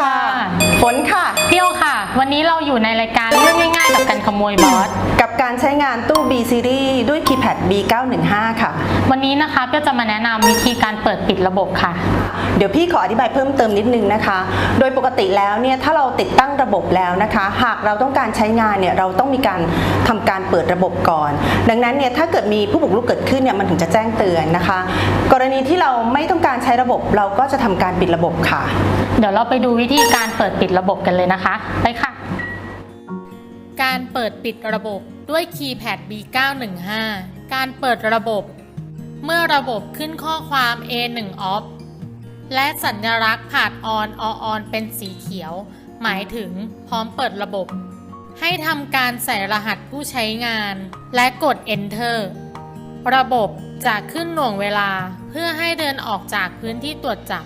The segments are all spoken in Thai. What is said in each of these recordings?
ค่ะ ฝนค่ะ เที่ยวค่ะ วันนี้เราอยู่ในรายการเรื่องง่ายๆกับการขโมยบอส กับ การใช้งานตู้ B Series ด้วย keypad B915 ค่ะ วันนี้นะคะก็จะมาแนะนำวิธีการเปิดปิดระบบค่ะ เดี๋ยวพี่ขออธิบายเพิ่มเติมนิดนึงนะคะ โดยปกติแล้วเนี่ยถ้าเราติดตั้งระบบแล้วนะคะ หากเราต้องการใช้งานเนี่ยเราต้องมีการทำการเปิดระบบก่อน ดังนั้นเนี่ยถ้าเกิดมีผู้บุกรุกเกิดขึ้นเนี่ยมันถึงจะแจ้งเตือนนะคะ กรณีที่เราไม่ต้องการใช้ระบบเราก็จะทำการปิดระบบค่ะ เดี๋ยวเราไปดูวิธีการเปิดปิดระบบกันเลยนะคะ ไปค่ะการ เปิดปิดระบบด้วยคีย์แพด B915 การเปิดระบบ เมื่อระบบขึ้นข้อความ A1 off และสัญลักษณ์ผ่าน on or on เป็นสีเขียว หมายถึงพร้อมเปิดระบบ ให้ทำการใส่รหัสผู้ใช้งานและกด enter ระบบจะขึ้นหน่วงเวลาเพื่อให้เดินออกจากพื้นที่ตรวจจับ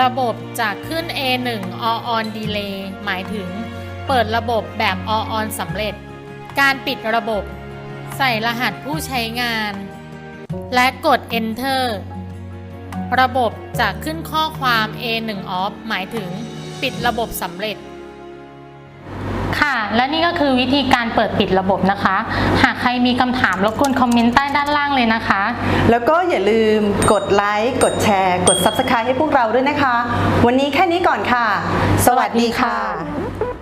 ระบบจะขึ้น A1 All on Delay หมายถึง เปิดระบบแบบ All on สำเร็จ การปิดระบบ ใส่รหัสผู้ใช้งาน และกด Enter ระบบจะขึ้นข้อความ A1 Off หมายถึง ปิดระบบสำเร็จ ค่ะ และนี่ก็คือวิธีการเปิดปิดระบบนะคะ หากใครมีคำถามรบกวนคอมเมนต์ใต้ด้านล่างเลยนะคะ แล้วก็อย่าลืมกดไลค์กดแชร์ กด Subscribe ให้พวกเราด้วยนะคะ วันนี้แค่นี้ก่อนค่ะ สวัสดีค่ะ